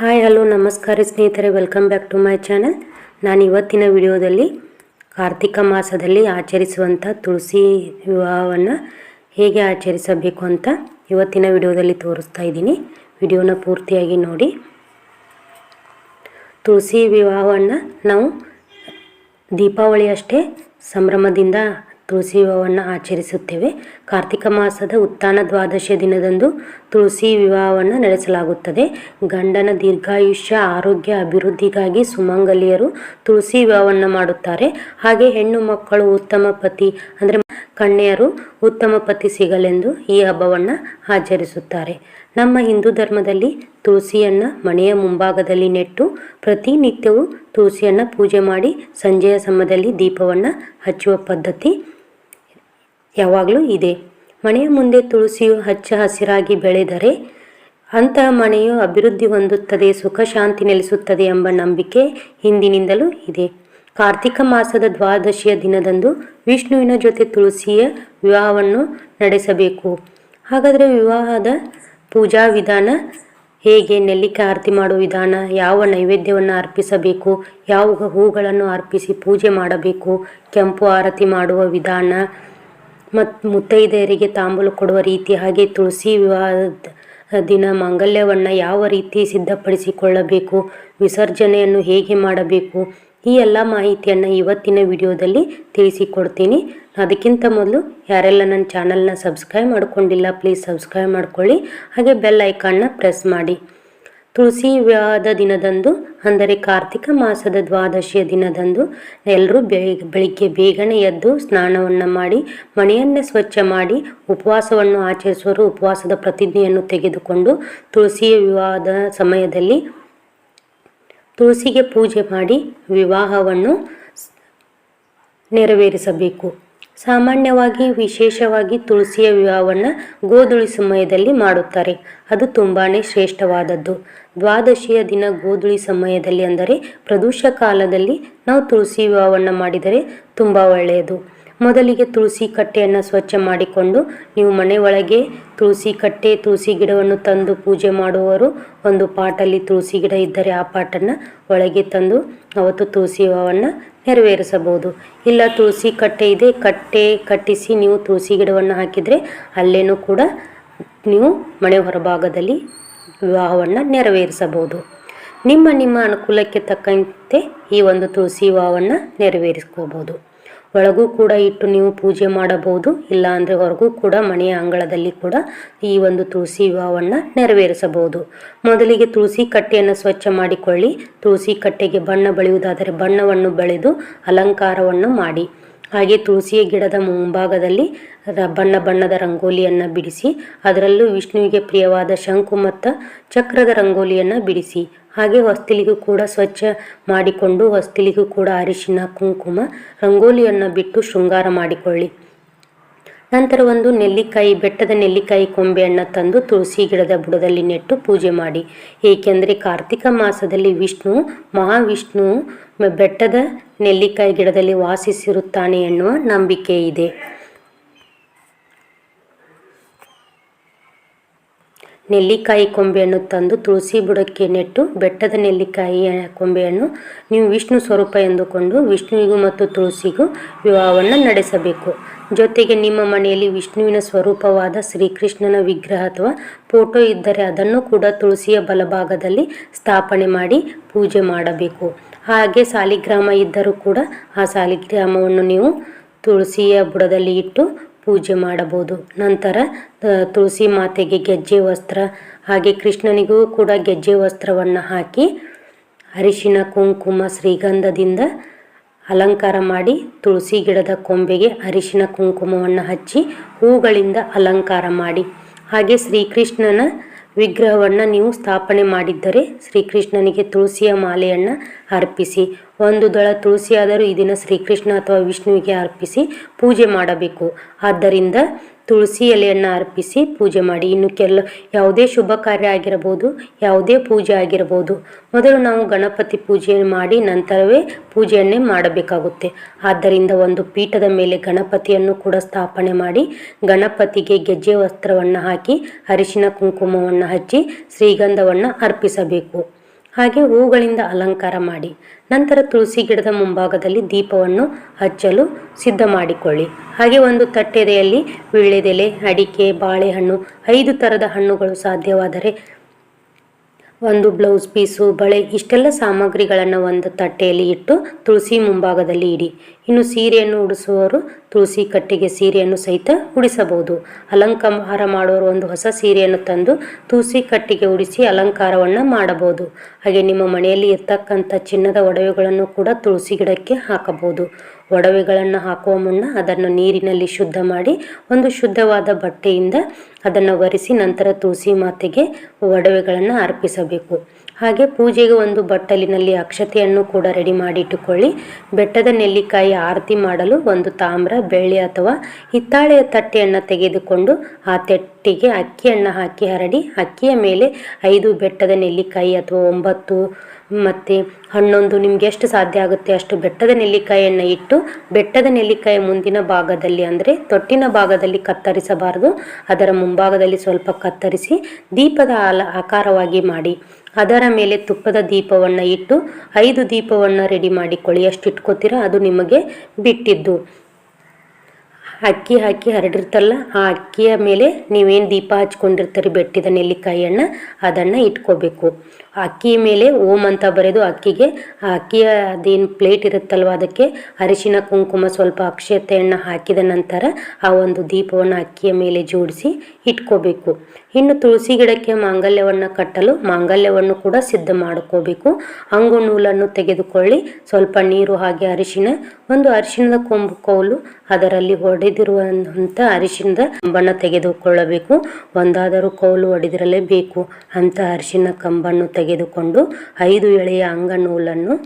Hi hello ನಮಸ್ಕಾರ ಸ್ನೇಹಿತರೆ welcome back to my channel ನಾನು ಇವತ್ತಿನ ವಿಡಿಯೋದಲ್ಲಿ ಕಾರ್ತಿಕ ಮಾಸದಲ್ಲಿ ಆಚರಿಸುವಂಥ ತುಳಸಿ ವಿವಾಹವನ್ನು ಹೇಗೆ ಆಚರಿಸಬೇಕು ಅಂತ ಇವತ್ತಿನ ವಿಡಿಯೋದಲ್ಲಿ ತೋರಿಸ್ತಾ ಇದ್ದೀನಿ. ವಿಡಿಯೋನ ಪೂರ್ತಿಯಾಗಿ ನೋಡಿ. ತುಳಸಿ ವಿವಾಹವನ್ನು ನಾವು ದೀಪಾವಳಿ ಅಷ್ಟೇ ಸಂಭ್ರಮದಿಂದ ತುಳಸಿ ವಿವಾಹವನ್ನು ಆಚರಿಸುತ್ತೇವೆ. ಕಾರ್ತಿಕ ಮಾಸದ ಉತ್ಥಾನ ದ್ವಾದಶಿಯ ದಿನದಂದು ತುಳಸಿ ವಿವಾಹವನ್ನು ನಡೆಸಲಾಗುತ್ತದೆ. ಗಂಡನ ದೀರ್ಘಾಯುಷ್ಯ, ಆರೋಗ್ಯ, ಅಭಿವೃದ್ಧಿಗಾಗಿ ಸುಮಂಗಲಿಯರು ತುಳಸಿ ವಿವಾಹವನ್ನು ಮಾಡುತ್ತಾರೆ. ಹಾಗೆ ಹೆಣ್ಣು ಮಕ್ಕಳು ಉತ್ತಮ ಪತಿ, ಅಂದರೆ ಕನ್ಯೆಯರು ಉತ್ತಮ ಪತಿ ಸಿಗಲೆಂದು ಈ ಹಬ್ಬವನ್ನು ಆಚರಿಸುತ್ತಾರೆ. ನಮ್ಮ ಹಿಂದೂ ಧರ್ಮದಲ್ಲಿ ತುಳಸಿಯನ್ನು ಮನೆಯ ಮುಂಭಾಗದಲ್ಲಿ ನೆಟ್ಟು ಪ್ರತಿನಿತ್ಯವೂ ತುಳಸಿಯನ್ನು ಪೂಜೆ ಮಾಡಿ ಸಂಜೆಯ ಸಮಯದಲ್ಲಿ ದೀಪವನ್ನು ಹಚ್ಚುವ ಪದ್ಧತಿ ಯಾವಾಗಲೂ ಇದೆ. ಮನೆಯ ಮುಂದೆ ತುಳಸಿಯು ಹಚ್ಚ ಹಸಿರಾಗಿ ಬೆಳೆದರೆ ಅಂತಹ ಮನೆಯು ಅಭಿವೃದ್ಧಿ ಹೊಂದುತ್ತದೆ, ಸುಖ ಶಾಂತಿ ನೆಲೆಸುತ್ತದೆ ಎಂಬ ನಂಬಿಕೆ ಹಿಂದಿನಿಂದಲೂ ಇದೆ. ಕಾರ್ತಿಕ ಮಾಸದ ದ್ವಾದಶಿಯ ದಿನದಂದು ವಿಷ್ಣುವಿನ ಜೊತೆ ತುಳಸಿಯ ವಿವಾಹವನ್ನು ನಡೆಸಬೇಕು. ಹಾಗಾದರೆ ವಿವಾಹದ ಪೂಜಾ ವಿಧಾನ ಹೇಗೆ? ನೆಲ್ಲಿಕಾಯಿ ಆರತಿ ಮಾಡುವ ವಿಧಾನ, ಯಾವ ನೈವೇದ್ಯವನ್ನು ಅರ್ಪಿಸಬೇಕು? ಯಾವ ಹೂಗಳನ್ನು ಅರ್ಪಿಸಿ ಪೂಜೆ ಮಾಡಬೇಕು? ಕೆಂಪು ಆರತಿ ಮಾಡುವ ವಿಧಾನ ಮತ್ತು ಮುತ್ತೈದೆಯರಿಗೆ ತಾಂಬೂಲ ಕೊಡುವ ರೀತಿ ಹಾಗೆ ತುಳಸಿ ವಿವಾಹದ ದಿನ ಮಾಂಗಲ್ಯವನ್ನು ಯಾವ ರೀತಿ ಸಿದ್ಧಪಡಿಸಿಕೊಳ್ಳಬೇಕು, ವಿಸರ್ಜನೆಯನ್ನು ಹೇಗೆ ಮಾಡಬೇಕು, ಈ ಎಲ್ಲ ಮಾಹಿತಿಯನ್ನು ಇವತ್ತಿನ ವಿಡಿಯೋದಲ್ಲಿ ತಿಳಿಸಿಕೊಡ್ತೀನಿ. ಅದಕ್ಕಿಂತ ಮೊದಲು ಯಾರೆಲ್ಲ ನನ್ನ ಚಾನಲ್ನ ಸಬ್ಸ್ಕ್ರೈಬ್ ಮಾಡ್ಕೊಂಡಿಲ್ಲ, ಪ್ಲೀಸ್ ಸಬ್ಸ್ಕ್ರೈಬ್ ಮಾಡ್ಕೊಳ್ಳಿ. ಹಾಗೆ ಬೆಲ್ ಐಕಾನ್ನ ಪ್ರೆಸ್ ಮಾಡಿ. ತುಳಸಿ ವಿವಾಹದ ದಿನದಂದು, ಅಂದರೆ ಕಾರ್ತಿಕ ಮಾಸದ ದ್ವಾದಶಿಯ ದಿನದಂದು ಎಲ್ಲರೂ ಬೇಗ ಬೆಳಿಗ್ಗೆ ಬೇಗನೆ ಎದ್ದು ಸ್ನಾನವನ್ನು ಮಾಡಿ, ಮನೆಯನ್ನೇ ಸ್ವಚ್ಛ ಮಾಡಿ, ಉಪವಾಸವನ್ನು ಆಚರಿಸುವರು. ಉಪವಾಸದ ಪ್ರತಿಜ್ಞೆಯನ್ನು ತೆಗೆದುಕೊಂಡು ತುಳಸಿಯ ವಿವಾಹದ ಸಮಯದಲ್ಲಿ ತುಳಸಿಗೆ ಪೂಜೆ ಮಾಡಿ ವಿವಾಹವನ್ನು ನೆರವೇರಿಸಬೇಕು. ಸಾಮಾನ್ಯವಾಗಿ, ವಿಶೇಷವಾಗಿ ತುಳಸಿಯ ವಿವಾಹವನ್ನು ಗೋಧುಳಿ ಸಮಯದಲ್ಲಿ ಮಾಡುತ್ತಾರೆ. ಅದು ತುಂಬಾ ಶ್ರೇಷ್ಠವಾದದ್ದು. ದ್ವಾದಶಿಯ ದಿನ ಗೋಧುಳಿ ಸಮಯದಲ್ಲಿ ಅಂದರೆ ಪ್ರದೋಷ ಕಾಲದಲ್ಲಿ ನಾವು ತುಳಸಿ ವಿವಾಹವನ್ನು ಮಾಡಿದರೆ ತುಂಬ ಒಳ್ಳೆಯದು. ಮೊದಲಿಗೆ ತುಳಸಿ ಕಟ್ಟೆಯನ್ನು ಸ್ವಚ್ಛ ಮಾಡಿಕೊಂಡು ನೀವು ಮನೆ ಒಳಗೆ ತುಳಸಿ ಕಟ್ಟೆ, ತುಳಸಿ ಗಿಡವನ್ನು ತಂದು ಪೂಜೆ ಮಾಡುವವರು ಒಂದು ಪಾಟಲ್ಲಿ ತುಳಸಿ ಗಿಡ ಇದ್ದರೆ ಆ ಪಾಟನ್ನು ಒಳಗೆ ತಂದು ಅವತ್ತು ತುಳಸಿ ಹೂವನ್ನು ನೆರವೇರಿಸಬಹುದು. ಇಲ್ಲ ತುಳಸಿ ಕಟ್ಟೆ ಇದೆ, ಕಟ್ಟೆ ಕಟ್ಟಿಸಿ ನೀವು ತುಳಸಿ ಗಿಡವನ್ನು ಹಾಕಿದರೆ ಅಲ್ಲೇನೂ ಕೂಡ ನೀವು ಮನೆ ಹೊರಭಾಗದಲ್ಲಿ ವಿವಾಹವನ್ನು ನೆರವೇರಿಸಬಹುದು. ನಿಮ್ಮ ನಿಮ್ಮ ಅನುಕೂಲಕ್ಕೆ ತಕ್ಕಂತೆ ಈ ಒಂದು ತುಳಸಿ ವಿವಾಹವನ್ನು ನೆರವೇರಿಸ್ಕೋಬೋದು ಒಳಗೂ ಕೂಡ ಇಟ್ಟು ನೀವು ಪೂಜೆ ಮಾಡಬಹುದು ಇಲ್ಲ ಅಂದರೆ ಹೊರಗೂ ಕೂಡ ಮನೆಯ ಅಂಗಳದಲ್ಲಿ ಕೂಡ ಈ ಒಂದು ತುಳಸಿ ವಿವಾಹವನ್ನು ನೆರವೇರಿಸಬಹುದು. ಮೊದಲಿಗೆ ತುಳಸಿ ಕಟ್ಟೆಯನ್ನು ಸ್ವಚ್ಛ ಮಾಡಿಕೊಳ್ಳಿ. ತುಳಸಿ ಕಟ್ಟೆಗೆ ಬಣ್ಣ ಬಳಿಯುವುದಾದರೆ ಬಣ್ಣವನ್ನು ಬಳಿದು ಅಲಂಕಾರವನ್ನು ಮಾಡಿ. ಹಾಗೆ ತುಳಸಿಯ ಗಿಡದ ಮುಂಭಾಗದಲ್ಲಿ ಬಣ್ಣ ಬಣ್ಣದ ರಂಗೋಲಿಯನ್ನು ಬಿಡಿಸಿ, ಅದರಲ್ಲೂ ವಿಷ್ಣುವಿಗೆ ಪ್ರಿಯವಾದ ಶಂಕು ಮತ್ತು ಚಕ್ರದ ರಂಗೋಲಿಯನ್ನು ಬಿಡಿಸಿ. ಹಾಗೆ ಹೊಸ್ತಿಲಿಗೂ ಕೂಡ ಸ್ವಚ್ಛ ಮಾಡಿಕೊಂಡು, ಹೊಸ್ತಿಲಿಗೂ ಕೂಡ ಅರಿಶಿನ, ಕುಂಕುಮ ರಂಗೋಲಿಯನ್ನು ಬಿಟ್ಟು ಶೃಂಗಾರ ಮಾಡಿಕೊಳ್ಳಿ. ನಂತರ ಒಂದು ನೆಲ್ಲಿಕಾಯಿ, ಬೆಟ್ಟದ ನೆಲ್ಲಿಕಾಯಿ ಕೊಂಬೆಯನ್ನು ತಂದು ತುಳಸಿ ಗಿಡದ ಬುಡದಲ್ಲಿ ನೆಟ್ಟು ಪೂಜೆ ಮಾಡಿ. ಏಕೆಂದರೆ ಕಾರ್ತಿಕ ಮಾಸದಲ್ಲಿ ವಿಷ್ಣು, ಮಹಾವಿಷ್ಣು ಬೆಟ್ಟದ ನೆಲ್ಲಿಕಾಯಿ ಗಿಡದಲ್ಲಿ ವಾಸಿಸಿರುತ್ತಾನೆ ಎನ್ನುವ ನಂಬಿಕೆ ಇದೆ. ನೆಲ್ಲಿಕಾಯಿ ಕೊಂಬೆಯನ್ನು ತಂದು ತುಳಸಿ ಬುಡಕ್ಕೆ ನೆಟ್ಟು, ಬೆಟ್ಟದ ನೆಲ್ಲಿಕಾಯಿಯ ಕೊಂಬೆಯನ್ನು ನೀವು ವಿಷ್ಣು ಸ್ವರೂಪ ಎಂದುಕೊಂಡು ವಿಷ್ಣುವಿಗೂ ಮತ್ತು ತುಳಸಿಗೂ ವಿವಾಹವನ್ನು ನಡೆಸಬೇಕು. ಜೊತೆಗೆ ನಿಮ್ಮ ಮನೆಯಲ್ಲಿ ವಿಷ್ಣುವಿನ ಸ್ವರೂಪವಾದ ಶ್ರೀಕೃಷ್ಣನ ವಿಗ್ರಹ ಅಥವಾ ಫೋಟೋ ಇದ್ದರೆ ಅದನ್ನು ಕೂಡ ತುಳಸಿಯ ಬಲಭಾಗದಲ್ಲಿ ಸ್ಥಾಪನೆ ಮಾಡಿ ಪೂಜೆ ಮಾಡಬೇಕು. ಹಾಗೆ ಸಾಲಿಗ್ರಾಮ ಇದ್ದರೂ ಕೂಡ ಆ ಸಾಲಿಗ್ರಾಮವನ್ನು ನೀವು ತುಳಸಿಯ ಬುಡದಲ್ಲಿ ಇಟ್ಟು ಪೂಜೆ ಮಾಡಬಹುದು. ನಂತರ ತುಳಸಿ ಮಾತೆಗೆ ಗೆಜ್ಜೆ ವಸ್ತ್ರ, ಹಾಗೆ ಕೃಷ್ಣನಿಗೂ ಕೂಡ ಗೆಜ್ಜೆ ವಸ್ತ್ರವನ್ನು ಹಾಕಿ, ಅರಿಶಿನ, ಕುಂಕುಮ, ಶ್ರೀಗಂಧದಿಂದ ಅಲಂಕಾರ ಮಾಡಿ ತುಳಸಿ ಗಿಡದ ಕೊಂಬೆಗೆ ಅರಿಶಿನ, ಕುಂಕುಮವನ್ನು ಹಚ್ಚಿ ಹೂಗಳಿಂದ ಅಲಂಕಾರ ಮಾಡಿ. ಹಾಗೆ ಶ್ರೀಕೃಷ್ಣನ ವಿಗ್ರಹವನ್ನು ನೀವು ಸ್ಥಾಪನೆ ಮಾಡಿದ್ದರೆ ಶ್ರೀಕೃಷ್ಣನಿಗೆ ತುಳಸಿಯ ಮಾಲೆಯನ್ನು ಅರ್ಪಿಸಿ. ಒಂದು ದಳ ತುಳಸಿಯಾದರೂ ಇದನ್ನು ದಿನ ಶ್ರೀಕೃಷ್ಣ ಅಥವಾ ವಿಷ್ಣುವಿಗೆ ಅರ್ಪಿಸಿ ಪೂಜೆ ಮಾಡಬೇಕು. ಆದ್ದರಿಂದ ತುಳಸಿ ಎಲೆಯನ್ನು ಅರ್ಪಿಸಿ ಪೂಜೆ ಮಾಡಿ. ಇನ್ನು ಕೆಲ ಯಾವುದೇ ಶುಭ ಕಾರ್ಯ ಆಗಿರಬಹುದು, ಯಾವುದೇ ಪೂಜೆ ಆಗಿರಬಹುದು. ಮೊದಲು ನಾವು ಗಣಪತಿ ಪೂಜೆ ಮಾಡಿ ನಂತರವೇ ಪೂಜೆಯನ್ನೇ ಮಾಡಬೇಕಾಗುತ್ತೆ. ಆದ್ದರಿಂದ ಒಂದು ಪೀಠದ ಮೇಲೆ ಗಣಪತಿಯನ್ನು ಕೂಡ ಸ್ಥಾಪನೆ ಮಾಡಿ, ಗಣಪತಿಗೆ ಗೆಜ್ಜೆ ವಸ್ತ್ರವನ್ನು ಹಾಕಿ, ಅರಿಶಿನ ಕುಂಕುಮವನ್ನು ಹಚ್ಚಿ, ಶ್ರೀಗಂಧವನ್ನು ಅರ್ಪಿಸಬೇಕು. ಹಾಗೆ ಹೂಗಳಿಂದ ಅಲಂಕಾರ ಮಾಡಿ, ನಂತರ ತುಳಸಿ ಗಿಡದ ಮುಂಭಾಗದಲ್ಲಿ ದೀಪವನ್ನು ಹಚ್ಚಲು ಸಿದ್ಧ ಮಾಡಿಕೊಳ್ಳಿ. ಹಾಗೆ ಒಂದು ತಟ್ಟೆದೆಯಲ್ಲಿ ವಿಳ್ಳೆದೆಲೆ ಅಡಿಕೆ, ಬಾಳೆಹಣ್ಣು, ಐದು ಥರದ ಹಣ್ಣುಗಳು ಸಾಧ್ಯವಾದರೆ ಒಂದು ಬ್ಲೌಸ್ ಪೀಸು, ಬಳೆ, ಇಷ್ಟೆಲ್ಲ ಸಾಮಗ್ರಿಗಳನ್ನು ಒಂದು ತಟ್ಟೆಯಲ್ಲಿ ಇಟ್ಟು ತುಳಸಿ ಮುಂಭಾಗದಲ್ಲಿ ಇಡಿ. ಇನ್ನು ಸೀರೆಯನ್ನು ಉಡಿಸುವವರು ತುಳಸಿ ಕಟ್ಟಿಗೆ ಸೀರೆಯನ್ನು ಸಹಿತ ಉಡಿಸಬಹುದು. ಅಲಂಕಾರ ಮಾಡುವವರು ಒಂದು ಹೊಸ ಸೀರೆಯನ್ನು ತಂದು ತುಳಸಿ ಕಟ್ಟಿಗೆ ಉಡಿಸಿ ಅಲಂಕಾರವನ್ನು ಮಾಡಬಹುದು. ಹಾಗೆ ನಿಮ್ಮ ಮನೆಯಲ್ಲಿ ಇರ್ತಕ್ಕಂಥ ಚಿನ್ನದ ಒಡವೆಗಳನ್ನು ಕೂಡ ತುಳಸಿ ಗಿಡಕ್ಕೆ ಹಾಕಬಹುದು. ಒಡವೆಗಳನ್ನು ಹಾಕುವ ಮುನ್ನ ಅದನ್ನು ನೀರಿನಲ್ಲಿ ಶುದ್ಧ ಮಾಡಿ ಒಂದು ಶುದ್ಧವಾದ ಬಟ್ಟೆಯಿಂದ ಅದನ್ನು ಒರೆಸಿ ನಂತರ ತುಳಸಿ ಮಾತೆಗೆ ಒಡವೆಗಳನ್ನು ಅರ್ಪಿಸಬೇಕು. ಹಾಗೆ ಪೂಜೆಗೆ ಒಂದು ಬಟ್ಟಲಿನಲ್ಲಿ ಅಕ್ಷತೆಯನ್ನು ಕೂಡ ರೆಡಿ ಮಾಡಿ ಇಟ್ಟುಕೊಳ್ಳಿ ಬೆಟ್ಟದ ನೆಲ್ಲಿಕಾಯಿ ಆರತಿ ಮಾಡಲು ಒಂದು ತಾಮ್ರ, ಬೆಳ್ಳಿ ಅಥವಾ ಹಿತ್ತಾಳೆಯ ತಟ್ಟೆಯನ್ನು ತೆಗೆದುಕೊಂಡು ಆ ತಟ್ಟೆಗೆ ಅಕ್ಕಿಯನ್ನು ಹಾಕಿ ಹರಡಿ, ಅಕ್ಕಿಯ ಮೇಲೆ ಐದು ಬೆಟ್ಟದ ನೆಲ್ಲಿಕಾಯಿ ಅಥವಾ ಒಂಬತ್ತು ಮತ್ತು ಹನ್ನೊಂದು ನಿಮ್ಗೆ ಎಷ್ಟು ಸಾಧ್ಯ ಆಗುತ್ತೆ ಅಷ್ಟು ಬೆಟ್ಟದ ನೆಲ್ಲಿಕಾಯಿಯನ್ನು ಇಟ್ಟು ಬೆಟ್ಟದ ನೆಲ್ಲಿಕಾಯಿ ಮುಂದಿನ ಭಾಗದಲ್ಲಿ ಅಂದರೆ ತೊಟ್ಟಿನ ಭಾಗದಲ್ಲಿ ಕತ್ತರಿಸಬಾರದು. ಅದರ ಮುಂಭಾಗದಲ್ಲಿ ಸ್ವಲ್ಪ ಕತ್ತರಿಸಿ ದೀಪದ ಆಕಾರವಾಗಿ ಮಾಡಿ. ಅದರ ಮೇಲೆ ತುಪ್ಪದ ದೀಪವನ್ನು ಇಟ್ಟು ಐದು ದೀಪವನ್ನು ರೆಡಿ ಮಾಡಿಕೊಳ್ಳಿ. ಎಷ್ಟು ಇಟ್ಕೋತೀರ ಅದು ನಿಮಗೆ ಬಿಟ್ಟಿದ್ದು. ಅಕ್ಕಿ ಹಾಕಿ ಹರಡಿರ್ತಲ್ಲ, ಆ ಅಕ್ಕಿಯ ಮೇಲೆ ನೀವೇನು ದೀಪ ಹಚ್ಕೊಂಡಿರ್ತೀರಿ ಬೆಟ್ಟಿದ ನೆಲ್ಲಿಕಾಯಿಯನ್ನು, ಅದನ್ನು ಇಟ್ಕೋಬೇಕು. ಅಕ್ಕಿ ಮೇಲೆ ಓಂ ಅಂತ ಬರೆದು ಅಕ್ಕಿಗೆ, ಆ ಅಕ್ಕಿಯ ಅದೇನು ಪ್ಲೇಟ್ ಇರುತ್ತಲ್ವ ಅದಕ್ಕೆ, ಅರಿಶಿನ, ಕುಂಕುಮ, ಸ್ವಲ್ಪ ಅಕ್ಷತೆಯನ್ನು ಹಾಕಿದ ನಂತರ ಆ ಒಂದು ದೀಪವನ್ನು ಅಕ್ಕಿಯ ಮೇಲೆ ಜೋಡಿಸಿ ಇಟ್ಕೋಬೇಕು. ಇನ್ನು ತುಳಸಿ ಗಿಡಕ್ಕೆ ಮಾಂಗಲ್ಯವನ್ನು ಕಟ್ಟಲು ಮಾಂಗಲ್ಯವನ್ನು ಕೂಡ ಸಿದ್ಧ ಮಾಡ್ಕೋಬೇಕು. ಅಂಗು ನೂಲನ್ನು ತೆಗೆದುಕೊಳ್ಳಿ. ಸ್ವಲ್ಪ ನೀರು ಹಾಗೆ ಅರಿಶಿನ, ಒಂದು ಅರಿಶಿಣದ ಕೊಂಬು ಕೌಲು, ಅದರಲ್ಲಿ ಹೊಡೆದಿರುವಂಥ ಅರಿಶಿಣದ ಕಂಬನ್ನು ತೆಗೆದುಕೊಳ್ಳಬೇಕು. ಒಂದಾದರೂ ಕೌಲು ಹೊಡೆದಿರಲೇಬೇಕು ಅಂತ ಅರಿಶಿನ ಕಂಬನ್ನು ತೆಗೆದುಕೊಂಡು ಐದು ಎಳೆಯ ಅಂಗನೂಲನ್ನು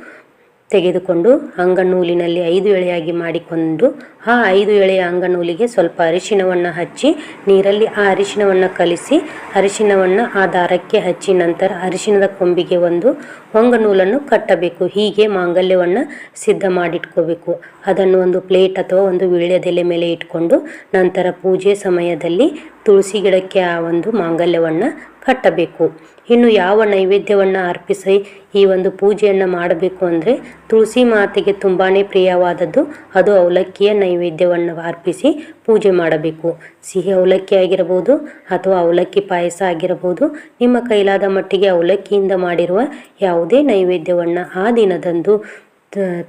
ತೆಗೆದುಕೊಂಡು ಅಂಗನೂಲಿನಲ್ಲಿ ಐದು ಎಳೆಯಾಗಿ ಮಾಡಿಕೊಂಡು ಆ ಐದು ಎಳೆಯ ಅಂಗನೂಲಿಗೆ ಸ್ವಲ್ಪ ಅರಿಶಿಣವನ್ನು ಹಚ್ಚಿ, ನೀರಲ್ಲಿ ಆ ಅರಿಶಿಣವನ್ನು ಕಲಿಸಿ, ಅರಿಶಿಣವನ್ನು ಆ ದಾರಕ್ಕೆ ಹಚ್ಚಿ ನಂತರ ಅರಿಶಿಣದ ಕೊಂಬಿಗೆ ಒಂದು ಹೊಂಗನೂಲನ್ನು ಕಟ್ಟಬೇಕು. ಹೀಗೆ ಮಾಂಗಲ್ಯವನ್ನು ಸಿದ್ಧ ಮಾಡಿಟ್ಕೋಬೇಕು. ಅದನ್ನು ಒಂದು ಪ್ಲೇಟ್ ಅಥವಾ ಒಂದು ವೀಳ್ಯದೆಲೆ ಮೇಲೆ ಇಟ್ಕೊಂಡು ನಂತರ ಪೂಜೆ ಸಮಯದಲ್ಲಿ ತುಳಸಿ ಗಿಡಕ್ಕೆ ಆ ಒಂದು ಮಾಂಗಲ್ಯವನ್ನು ಕಟ್ಟಬೇಕು. ಇನ್ನು ಯಾವ ನೈವೇದ್ಯವನ್ನು ಅರ್ಪಿಸಿ ಈ ಒಂದು ಪೂಜೆಯನ್ನು ಮಾಡಬೇಕು ಅಂದರೆ ತುಳಸಿ ಮಾತೆಗೆ ತುಂಬಾ ಪ್ರಿಯವಾದದ್ದು ಅದು ಅವಲಕ್ಕಿಯ ನೈವೇದ್ಯವನ್ನು ಅರ್ಪಿಸಿ ಪೂಜೆ ಮಾಡಬೇಕು. ಸಿಹಿ ಅವಲಕ್ಕಿ ಆಗಿರಬಹುದು ಅಥವಾ ಅವಲಕ್ಕಿ ಪಾಯಸ ಆಗಿರಬಹುದು ನಿಮ್ಮ ಕೈಲಾದ ಮಟ್ಟಿಗೆ ಅವಲಕ್ಕಿಯಿಂದ ಮಾಡಿರುವ ಯಾವುದೇ ನೈವೇದ್ಯವನ್ನು ಆ ದಿನದಂದು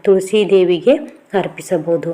ತುಳಸಿ ದೇವಿಗೆ ಅರ್ಪಿಸಬಹುದು.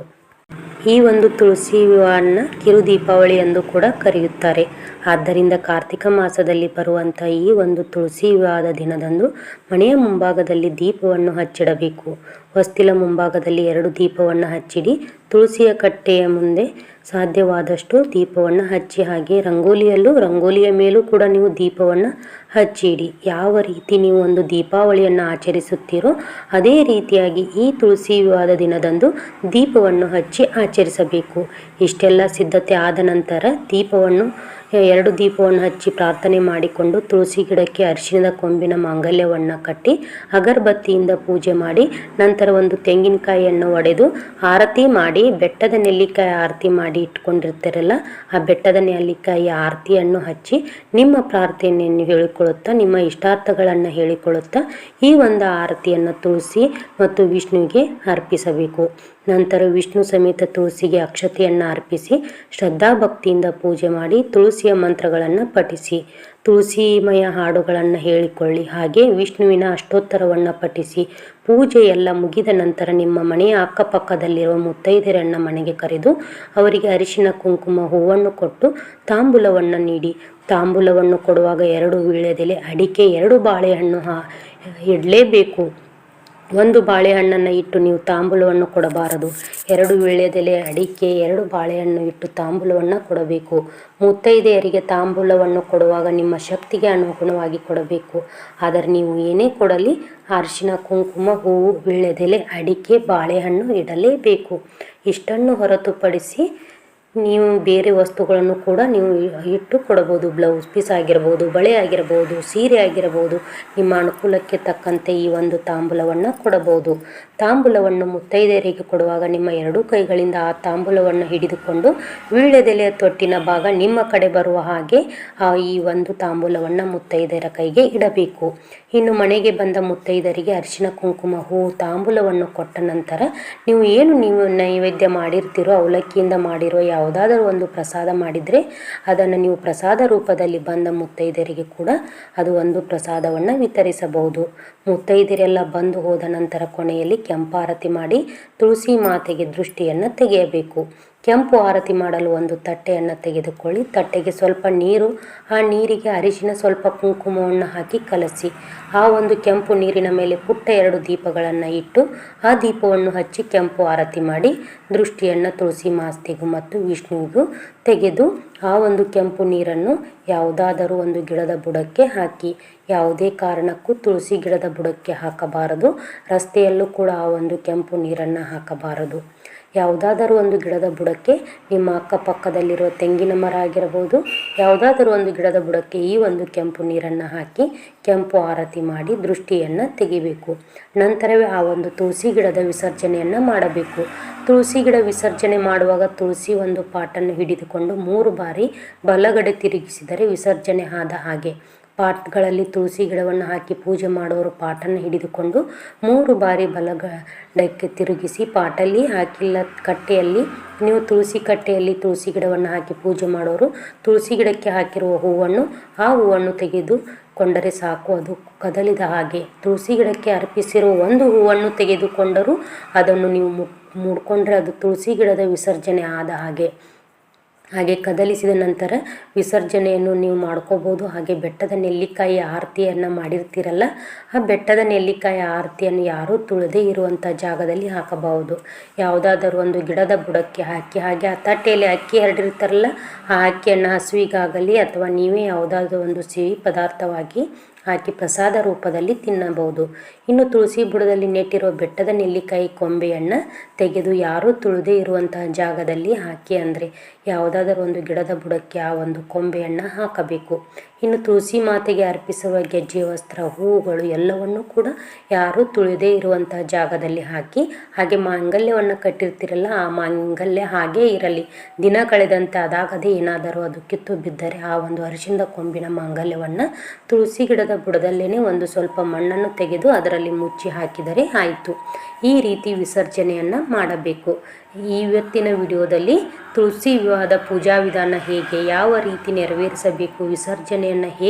ಈ ಒಂದು ತುಳಸಿ ವಿವಾಹನ ಕಿರು ದೀಪಾವಳಿ ಎಂದು ಕೂಡ ಕರೆಯುತ್ತಾರೆ. ಆದ್ದರಿಂದ ಕಾರ್ತಿಕ ಮಾಸದಲ್ಲಿ ಬರುವಂತಹ ಈ ಒಂದು ತುಳಸಿ ವಿವಾಹದ ದಿನದಂದು ಮನೆಯ ಮುಂಭಾಗದಲ್ಲಿ ದೀಪವನ್ನು ಹಚ್ಚಿಡಬೇಕು. ಹೊಸ್ತಿಲ ಮುಂಭಾಗದಲ್ಲಿ ಎರಡು ದೀಪವನ್ನು ಹಚ್ಚಿಡಿ. ತುಳಸಿಯ ಕಟ್ಟೆಯ ಮುಂದೆ ಸಾಧ್ಯವಾದಷ್ಟು ದೀಪವನ್ನು ಹಚ್ಚಿ, ಹಾಗೆ ರಂಗೋಲಿಯಲ್ಲೂ ರಂಗೋಲಿಯ ಮೇಲೂ ಕೂಡ ನೀವು ದೀಪವನ್ನು ಹಚ್ಚಿಡಿ. ಯಾವ ರೀತಿ ನೀವು ಒಂದು ದೀಪಾವಳಿಯನ್ನು ಆಚರಿಸುತ್ತೀರೋ, ಅದೇ ರೀತಿಯಾಗಿ ಈ ತುಳಸಿ ವಿವಾದ ದಿನದಂದು ದೀಪವನ್ನು ಹಚ್ಚಿ ಆಚರಿಸಬೇಕು. ಇಷ್ಟೆಲ್ಲ ಸಿದ್ಧತೆ ಆದ ನಂತರ ದೀಪವನ್ನು ಎರಡು ದೀಪವನ್ನು ಹಚ್ಚಿ ಪ್ರಾರ್ಥನೆ ಮಾಡಿಕೊಂಡು ತುಳಸಿ ಗಿಡಕ್ಕೆ ಅರಿಶಿಣದ ಕೊಂಬಿನ ಮಾಂಗಲ್ಯವನ್ನು ಕಟ್ಟಿ ಅಗರಬತ್ತಿಯಿಂದ ಪೂಜೆ ಮಾಡಿ ನಂತರ ಒಂದು ತೆಂಗಿನಕಾಯಿಯನ್ನು ಒಡೆದು ಆರತಿ ಮಾಡಿ ಬೆಟ್ಟದ ನೆಲ್ಲಿಕಾಯಿ ಆರತಿ ಮಾಡಿ ಇಟ್ಕೊಂಡಿರ್ತಾರಲ್ಲ, ಆ ಬೆಟ್ಟದ ನೆಲ್ಲಿಕಾಯಿ ಆರತಿಯನ್ನು ಹಚ್ಚಿ ನಿಮ್ಮ ಪ್ರಾರ್ಥನೆಯನ್ನು ಹೇಳಿಕೊಳ್ಳುತ್ತಾ, ನಿಮ್ಮ ಇಷ್ಟಾರ್ಥಗಳನ್ನು ಹೇಳಿಕೊಳ್ಳುತ್ತಾ ಈ ಒಂದು ಆರತಿಯನ್ನು ತುಳಸಿ ಮತ್ತು ವಿಷ್ಣುವಿಗೆ ಅರ್ಪಿಸಬೇಕು. ನಂತರ ವಿಷ್ಣು ಸಮೇತ ತುಳಸಿಗೆ ಅಕ್ಷತೆಯನ್ನು ಅರ್ಪಿಸಿ ಶ್ರದ್ಧಾಭಕ್ತಿಯಿಂದ ಪೂಜೆ ಮಾಡಿ ತುಳಸಿಯ ಮಂತ್ರಗಳನ್ನು ಪಠಿಸಿ, ತುಳಸಿಮಯ ಹಾಡುಗಳನ್ನು ಹೇಳಿಕೊಳ್ಳಿ. ಹಾಗೆ ವಿಷ್ಣುವಿನ ಅಷ್ಟೋತ್ತರವನ್ನು ಪಠಿಸಿ, ಪೂಜೆ ಎಲ್ಲ ಮುಗಿದ ನಂತರ ನಿಮ್ಮ ಮನೆಯ ಅಕ್ಕಪಕ್ಕದಲ್ಲಿರುವ ಮುತ್ತೈದೆಯರನ್ನು ಮನೆಗೆ ಕರೆದು ಅವರಿಗೆ ಅರಿಶಿನ, ಕುಂಕುಮ, ಹೂವನ್ನು ಕೊಟ್ಟು ತಾಂಬೂಲವನ್ನು ನೀಡಿ. ತಾಂಬೂಲವನ್ನು ಕೊಡುವಾಗ ಎರಡು ವೀಳ್ಯದೆಲೆ, ಅಡಿಕೆ ಎರಡು ಬಾಳೆಹಣ್ಣು ಹಾ, ಇಡಲೇಬೇಕು. ಒಂದು ಬಾಳೆಹಣ್ಣನ್ನು ಇಟ್ಟು ನೀವು ತಾಂಬೂಲವನ್ನು ಕೊಡಬಾರದು. ಎರಡು ವೀಳ್ಯದೆಲೆ ಅಡಿಕೆ, ಎರಡು ಬಾಳೆಹಣ್ಣು ಇಟ್ಟು ತಾಂಬೂಲವನ್ನು ಕೊಡಬೇಕು. ಮುತ್ತೈದೆಯರಿಗೆ ತಾಂಬೂಲವನ್ನು ಕೊಡುವಾಗ ನಿಮ್ಮ ಶಕ್ತಿಗೆ ಅನುಗುಣವಾಗಿ ಕೊಡಬೇಕು. ಆದರೆ ನೀವು ಏನೇ ಕೊಡಲಿ ಅರಿಶಿನ, ಕುಂಕುಮ, ಹೂವು, ವೀಳ್ಯದೆಲೆ, ಅಡಿಕೆ, ಬಾಳೆಹಣ್ಣು ಇಡಲೇಬೇಕು. ಇಷ್ಟನ್ನು ಹೊರತುಪಡಿಸಿ ನೀವು ಬೇರೆ ವಸ್ತುಗಳನ್ನು ಕೂಡ ನೀವು ಇಟ್ಟು ಕೊಡಬಹುದು. ಬ್ಲೌಸ್ ಪೀಸ್ ಆಗಿರ್ಬೋದು, ಬಳೆ ಆಗಿರ್ಬೋದು, ಸೀರೆ ಆಗಿರಬಹುದು ನಿಮ್ಮ ಅನುಕೂಲಕ್ಕೆ ತಕ್ಕಂತೆ ಈ ಒಂದು ತಾಂಬೂಲವನ್ನು ಕೊಡಬಹುದು. ತಾಂಬೂಲವನ್ನು ಮುತ್ತೈದೆಯರಿಗೆ ಕೊಡುವಾಗ ನಿಮ್ಮ ಎರಡೂ ಕೈಗಳಿಂದ ಆ ತಾಂಬೂಲವನ್ನು ಹಿಡಿದುಕೊಂಡು ವೀಳ್ಯದೆಲೆಯ ತೊಟ್ಟಿನ ಭಾಗ ನಿಮ್ಮ ಕಡೆ ಬರುವ ಹಾಗೆ ಆ ಈ ಒಂದು ತಾಂಬೂಲವನ್ನು ಮುತ್ತೈದೆಯರ ಕೈಗೆ ಇಡಬೇಕು. ಇನ್ನು ಮನೆಗೆ ಬಂದ ಮುತ್ತೈದರಿಗೆ ಅರಿಶಿನ, ಕುಂಕುಮ, ಹೂ ತಾಂಬೂಲವನ್ನು ಕೊಟ್ಟ ನಂತರ ನೀವು ಏನು ನೀವು ನೈವೇದ್ಯ ಮಾಡಿರ್ತೀರೋ, ಅವಲಕ್ಕಿಯಿಂದ ಮಾಡಿರೋ ಯಾವುದಾದರೂ ಒಂದು ಪ್ರಸಾದ ಮಾಡಿದರೆ ಅದನ್ನು ನೀವು ಪ್ರಸಾದ ರೂಪದಲ್ಲಿ ಬಂದ ಮುತ್ತೈದೆಯರಿಗೆ ಕೂಡ ಅದು ಒಂದು ಪ್ರಸಾದವನ್ನು ವಿತರಿಸಬಹುದು. ಮುತ್ತೈದೆಯರೆಲ್ಲ ಬಂದು ಹೋದ ನಂತರ ಕೊನೆಯಲ್ಲಿ ಕೆಂಪಾರತಿ ಮಾಡಿ ತುಳಸಿ ಮಾತೆಗೆ ದೃಷ್ಟಿಯನ್ನು ತೆಗೆಯಬೇಕು. ಕೆಂಪು ಆರತಿ ಮಾಡಲು ಒಂದು ತಟ್ಟೆಯನ್ನು ತೆಗೆದುಕೊಳ್ಳಿ. ತಟ್ಟೆಗೆ ಸ್ವಲ್ಪ ನೀರು, ಆ ನೀರಿಗೆ ಅರಿಶಿನ, ಸ್ವಲ್ಪ ಕುಂಕುಮವನ್ನು ಹಾಕಿ ಕಲಸಿ. ಆ ಒಂದು ಕೆಂಪು ನೀರಿನ ಮೇಲೆ ಪುಟ್ಟ ಎರಡು ದೀಪಗಳನ್ನು ಇಟ್ಟು, ಆ ದೀಪವನ್ನು ಹಚ್ಚಿ ಕೆಂಪು ಆರತಿ ಮಾಡಿ, ದೃಷ್ಟಿಯನ್ನು ತುಳಸಿ ಮಾಸ್ತಿಗೂ ಮತ್ತು ವಿಷ್ಣುವಿಗೂ ತೆಗೆದು, ಆ ಒಂದು ಕೆಂಪು ನೀರನ್ನು ಯಾವುದಾದರೂ ಒಂದು ಗಿಡದ ಬುಡಕ್ಕೆ ಹಾಕಿ. ಯಾವುದೇ ಕಾರಣಕ್ಕೂ ತುಳಸಿ ಗಿಡದ ಬುಡಕ್ಕೆ ಹಾಕಬಾರದು. ರಸ್ತೆಯಲ್ಲೂ ಕೂಡ ಆ ಒಂದು ಕೆಂಪು ನೀರನ್ನು ಹಾಕಬಾರದು. ಯಾವುದಾದರೂ ಒಂದು ಗಿಡದ ಬುಡಕ್ಕೆ ನಿಮ್ಮ ಅಕ್ಕಪಕ್ಕದಲ್ಲಿರುವ ತೆಂಗಿನ ಮರ ಆಗಿರಬಹುದು. ಯಾವುದಾದರೂ ಒಂದು ಗಿಡದ ಬುಡಕ್ಕೆ ಈ ಒಂದು ಕೆಂಪು ನೀರನ್ನು ಹಾಕಿ ಕೆಂಪು ಆರತಿ ಮಾಡಿ ದೃಷ್ಟಿಯನ್ನು ತೆಗಿಬೇಕು. ನಂತರವೇ ಆ ಒಂದು ತುಳಸಿ ಗಿಡದ ವಿಸರ್ಜನೆಯನ್ನು ಮಾಡಬೇಕು. ತುಳಸಿ ಗಿಡ ವಿಸರ್ಜನೆ ಮಾಡುವಾಗ ತುಳಸಿ ಒಂದು ಪಾಟನ್ನು ಹಿಡಿದುಕೊಂಡು ಮೂರು ಬಾರಿ ಬಲಗಡೆ ತಿರುಗಿಸಿದರೆ ವಿಸರ್ಜನೆ ಆದ ಹಾಗೆ. ಪಾಟ್ಗಳಲ್ಲಿ ತುಳಸಿ ಗಿಡವನ್ನು ಹಾಕಿ ಪೂಜೆ ಮಾಡುವವರು ಪಾಟನ್ನು ಹಿಡಿದುಕೊಂಡು ಮೂರು ಬಾರಿ ಬಲಗಡೆಗೆ ತಿರುಗಿಸಿ ಪಾಟಲ್ಲಿ ಹಾಕಿಲ್ಲ ಕಟ್ಟೆಯಲ್ಲಿ, ನೀವು ತುಳಸಿ ಕಟ್ಟೆಯಲ್ಲಿ ತುಳಸಿ ಗಿಡವನ್ನು ಹಾಕಿ ಪೂಜೆ ಮಾಡೋರು ತುಳಸಿ ಗಿಡಕ್ಕೆ ಹಾಕಿರುವ ಹೂವನ್ನು ಆ ಹೂವನ್ನು ತೆಗೆದು ಕೊಂಡರೆ ಸಾಕು. ಅದು ಕದಲಿದ ಹಾಗೆ. ತುಳಸಿ ಗಿಡಕ್ಕೆ ಅರ್ಪಿಸಿರುವ ಒಂದು ಹೂವನ್ನು ತೆಗೆದುಕೊಂಡರೂ ಅದನ್ನು ನೀವು ಮುಡ್ಕೊಂಡ್ರೆ ಅದು ತುಳಸಿ ಗಿಡದ ವಿಸರ್ಜನೆ ಆದ ಹಾಗೆ. ಹಾಗೆ ಕದಲಿಸಿದ ನಂತರ ವಿಸರ್ಜನೆಯನ್ನು ನೀವು ಮಾಡ್ಕೋಬೋದು. ಹಾಗೆ ಬೆಟ್ಟದ ನೆಲ್ಲಿಕಾಯಿ ಆರತಿಯನ್ನು ಮಾಡಿರ್ತೀರಲ್ಲ, ಆ ಬೆಟ್ಟದ ನೆಲ್ಲಿಕಾಯಿ ಆರತಿಯನ್ನು ಯಾರೂ ತುಳದೇ ಇರುವಂಥ ಜಾಗದಲ್ಲಿ ಹಾಕಬಹುದು. ಯಾವುದಾದರೂ ಒಂದು ಗಿಡದ ಬುಡಕ್ಕೆ ಹಾಕಿ, ಹಾಗೆ ಆ ತಟ್ಟೆಯಲ್ಲಿ ಅಕ್ಕಿ ಹರಡಿರ್ತಾರಲ್ಲ, ಆ ಅಕ್ಕಿಯನ್ನು ಹಸುವಿಗಾಗಲಿ ಅಥವಾ ನೀವೇ ಯಾವುದಾದ್ರೂ ಒಂದು ಸಿಹಿ ಪದಾರ್ಥವಾಗಿ ಹಾಕಿ ಪ್ರಸಾದ ರೂಪದಲ್ಲಿ ತಿನ್ನಬಹುದು. ಇನ್ನು ತುಳಸಿ ಬುಡದಲ್ಲಿ ನೆಟ್ಟಿರುವ ಬೆಟ್ಟದ ನೆಲ್ಲಿಕಾಯಿ ಕೊಂಬೆಯನ್ನು ತೆಗೆದು ಯಾರೂ ತುಳಿದೇ ಇರುವಂತಹ ಜಾಗದಲ್ಲಿ ಹಾಕಿ ಅಂದರೆ ಯಾವುದಾದರೂ ಒಂದು ಗಿಡದ ಬುಡಕ್ಕೆ ಆ ಒಂದು ಕೊಂಬೆಯನ್ನು ಹಾಕಬೇಕು. ಇನ್ನು ತುಳಸಿ ಮಾತೆಗೆ ಅರ್ಪಿಸುವ ಗೆಜ್ಜೆ, ವಸ್ತ್ರ ಹೂವುಗಳು ಎಲ್ಲವನ್ನು ಕೂಡ ಯಾರೂ ತುಳಿದೇ ಇರುವಂತಹ ಜಾಗದಲ್ಲಿ ಹಾಕಿ, ಹಾಗೆ ಮಾಂಗಲ್ಯವನ್ನು ಕಟ್ಟಿರ್ತಿರಲ್ಲ, ಆ ಮಾಂಗಲ್ಯ ಹಾಗೇ ಇರಲಿ. ದಿನ ಕಳೆದಂತೆ ಅದಾಗದೇ ಏನಾದರೂ ಅದು ಕಿತ್ತು ಬಿದ್ದರೆ ಆ ಒಂದು ಅರಿಶಿನದ ಕೊಂಬಿನ ಮಾಂಗಲ್ಯವನ್ನು ತುಳಸಿ ಗಿಡದ ಬುಡದಲ್ಲೇ ಒಂದು ಸ್ವಲ್ಪ ಮಣ್ಣನ್ನು ತೆಗೆದು ಅದರಲ್ಲಿ ಮುಚ್ಚಿ ಹಾಕಿದರೆ ಆಯಿತು. ಈ ರೀತಿ ವಿಸರ್ಜನೆಯನ್ನು ಮಾಡಬೇಕು. ಇವತ್ತಿನ ವಿಡಿಯೋದಲ್ಲಿ ತುಳಸಿ ವಿವಾಹದ ಪೂಜಾ ವಿಧಾನ ಹೇಗೆ ಯಾವ ರೀತಿ ನೆರವೇರಿಸಬೇಕು ವಿಸರ್ಜನೆಯನ್ನು ಹೇಗೆ